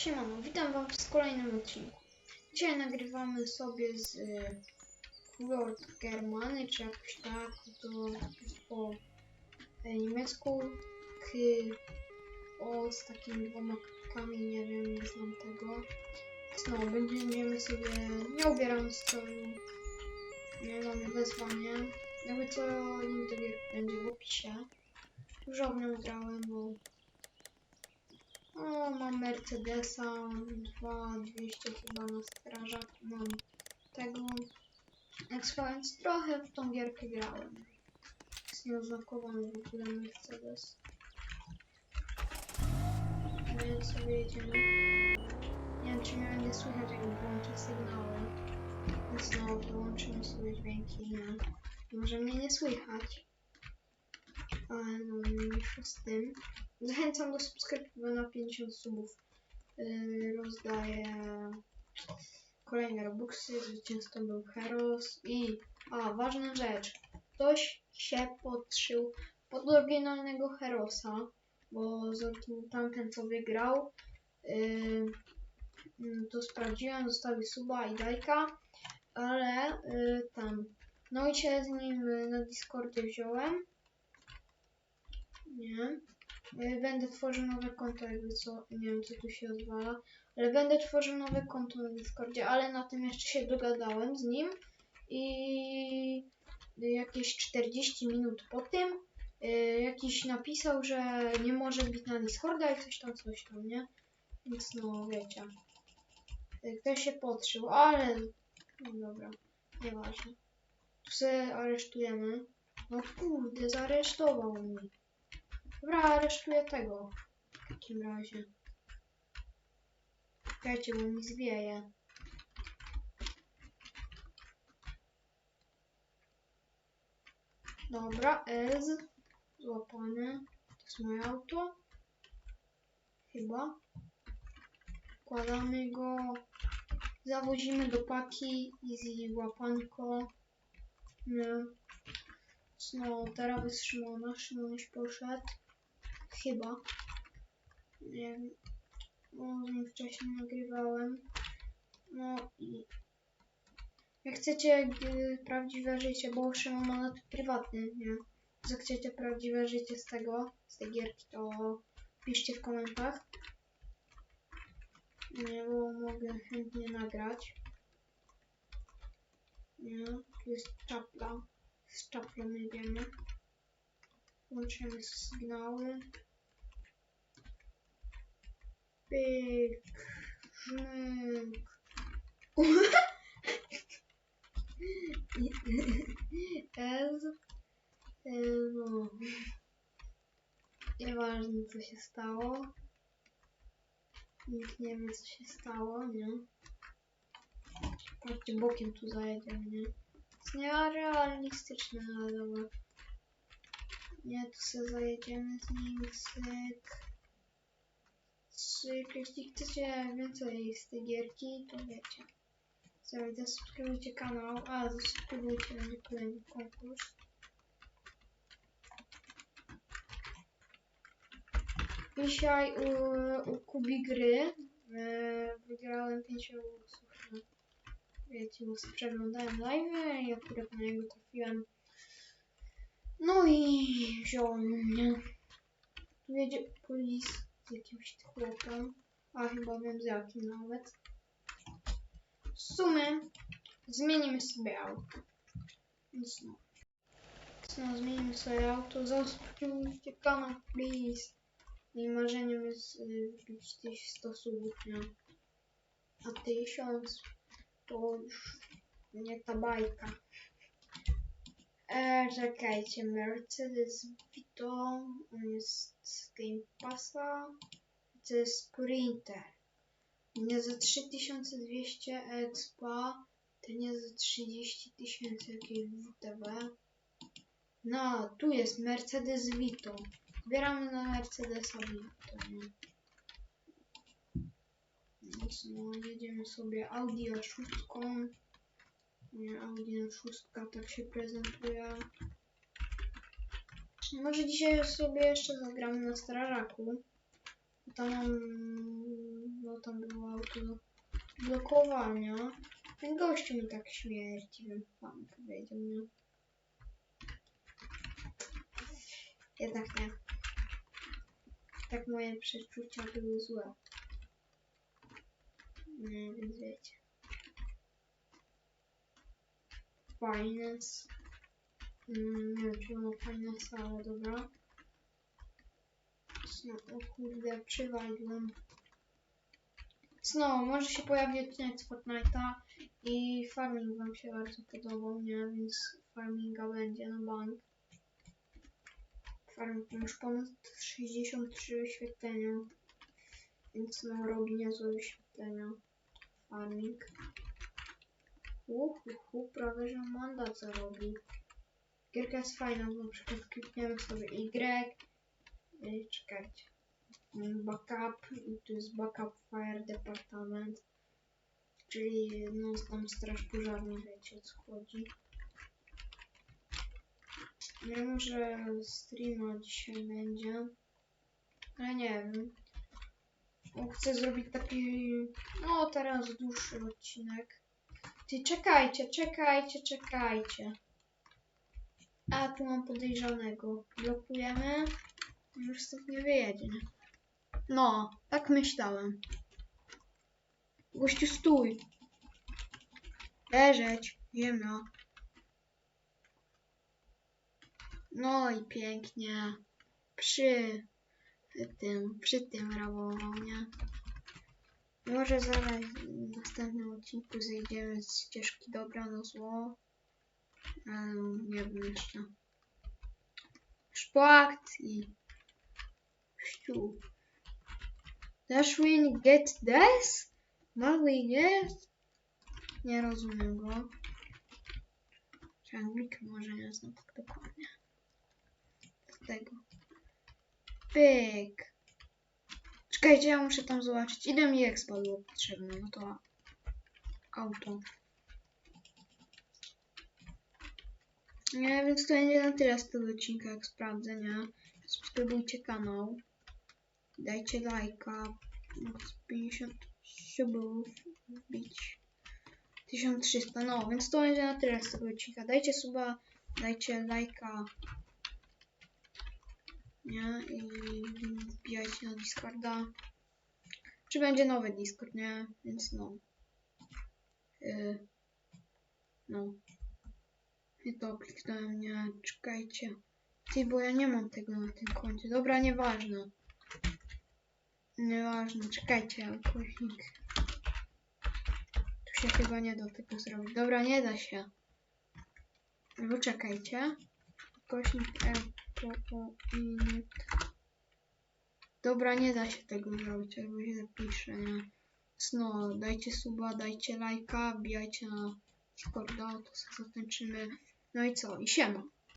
Siemano, witam wam w kolejnym odcinku. Dzisiaj nagrywamy sobie z y, Germany, czy jakoś tak, to po e, niemiecku, k, o z takimi dwoma kropkami, nie wiem, nie znam tego. No, będziemy sobie, nie ubieram stroju, nie mamy wezwanie. Jakby co, link do będzie w opisie. Dużo w nią grałem, bo o, mam Mercedesa, mam 2200 chyba na strażach, mam tego. Expo, więc trochę w tą gierkę grałem. Jest nieoznakowany w ogóle Mercedes. Więc sobie jedziemy. Nie wiem, czy mnie będzie słychać, jak włączę sygnały. Więc no, wyłączymy sobie dźwięki, nie. Może mnie nie słychać. Ale no, mniejsza z tym. Zachęcam do subskrypcji na 50 subów. Yy, rozdaję kolejne robuxy. Zwycięzcą był Heros. I, a, ważna rzecz. Ktoś się podszył pod oryginalnego Herosa, bo tamten co wygrał, yy, to sprawdziłem, zostawił suba i dajka, ale yy, tam, no i się z nim na Discordzie wziąłem. Nie. Y, Będę tworzył nowe konto, jakby co, nie wiem co tu się odwala, ale będę tworzył nowe konto na Discordzie, ale na tym jeszcze się dogadałem z nim i jakieś 40 minut po tym y, jakiś napisał, że nie może być na Discorda i coś tam, coś tam, nie? Więc no, wiecie. Ktoś się podszył, ale... No dobra, nieważne. Tu sobie aresztujemy. No kurde, zaaresztował mnie. Dobra, aresztuję tego. W takim razie. Czekajcie, bo mi zwieje. Dobra, Ez. Złapane. To jest moje auto. Chyba. Wkładamy go. Zawozimy do paki. Easy łapanko. Nie. No, teraz Szymona. Szymon już poszedł. Chyba. Nie wiem. Nim wcześniej nagrywałem. No i... Jak chcecie prawdziwe życie, bo Szymon ma na to prywatny, nie? Jak chcecie prawdziwe życie z tego, z tej gierki, to piszcie w komentarzach. Nie, bo mogę chętnie nagrać. Nie, tu jest czapla. Z czaplą jedziemy. Łączymy sygnały. Pyk. Żmyk. Ez. No. Nieważne co się stało. Nikt nie wie co się stało, nie? Patrzcie, bokiem tu zajedziemy, nie? Jest nierealistyczne, ale dobra. Nie, tu sobie zajedziemy z nim, syk. Syk, jeśli chcecie więcej z tej gierki, to wiecie. Sobie zasubskrybujcie kanał, a zasubskrybujcie, będzie kolejny konkurs. Dzisiaj u, u Kubi gry e, wygrałem 5 głosów. No. Wiecie, bo przeglądałem live i akurat na niego trafiłem. No i wziąłem mnie. Tu jedzie polis z jakimś chłopem. A chyba wiem z jakim nawet. W sumie zmienimy sobie auto. Więc no. No, zmienimy sobie auto. Zasubskrybujcie kanał, please. I marzeniem jest y, wbić 1100 subów, nie? A 1000 to już nie ta bajka. E, czekajcie, Mercedes Vito, on jest z Game Passa, to jest Sprinter. Nie za 3200 expa, to nie za 30 tysięcy WTB. No, tu jest Mercedes Vito. Zbieramy na Mercedesa Vito, no, jedziemy sobie Audi A6. Nie, Audi A6 tak się prezentuje. Może dzisiaj sobie jeszcze zagramy na strażaku. Tam mam no, tam było auto do blokowania. Ten gościu mi tak śmierci, bym wam powiedział, nie? Jednak nie. Tak moje przeczucia były złe. Nie, więc wiecie. Finance. Mm, nie wiem, czy mam finance, ale dobra. No, o kurde, przywaliłem. Znowu, może się pojawi odcinek z Fortnite'a i farming wam się bardzo podobał, nie? Więc farminga będzie na bank. Farming już ponad 63 wyświetlenia. Więc no, robi niezłe wyświetlenia. Farming. Uhu, prawie że mandat zarobił. Gierka jest fajna, bo na przykład klikniemy sobie Y. Ej, czekajcie. Backup i tu jest backup fire department. Czyli no tam straż pożarna, wiecie o co chodzi. Wiem, że streama dzisiaj będzie. Ale nie wiem. Chcę zrobić taki, no teraz dłuższy odcinek. Ty czekajcie, czekajcie, czekajcie. A tu mam podejrzanego. Blokujemy. Już stąd nie wyjedzie. No, tak myślałem. Gościu stój. Leżeć. Ziemia. No i pięknie. Przy tym, przy tym rabował, nie? Może zaraz w następnym odcinku zejdziemy z ścieżki dobra na zło. Ale nie wiem jeszcze. Po akcji. Ściu. Dash win get this? Mały jest? Nie rozumiem go. Czy może nie znam tak dokładnie. Do tego. Pyk. Czekajcie, ja muszę tam zobaczyć. Ile mi expa było potrzebne? No to auto. Nie, więc to będzie na tyle z tego odcinka, jak sprawdzę, nie? Subskrybujcie kanał. Dajcie lajka. Max 50 subów wbić. 1300, no więc to będzie na tyle z tego odcinka. Dajcie suba, dajcie lajka. Nie? I wbijajcie na Discorda. Czy będzie nowy Discord, nie? Więc no. Yy, no. I to kliknąłem, nie, czekajcie. Ty, bo ja nie mam tego na tym koncie. Dobra, nieważne. Nieważne, czekajcie, ukośnik. Tu się chyba nie da tego zrobić. Dobra, nie da się. Albo czekajcie. Ukośnik init. Dobra, nie da się tego zrobić, albo się zapiszę, nie. No, dajcie suba, dajcie lajka, wbijajcie na Discorda, to sobie zatańczymy. No i co? I siema.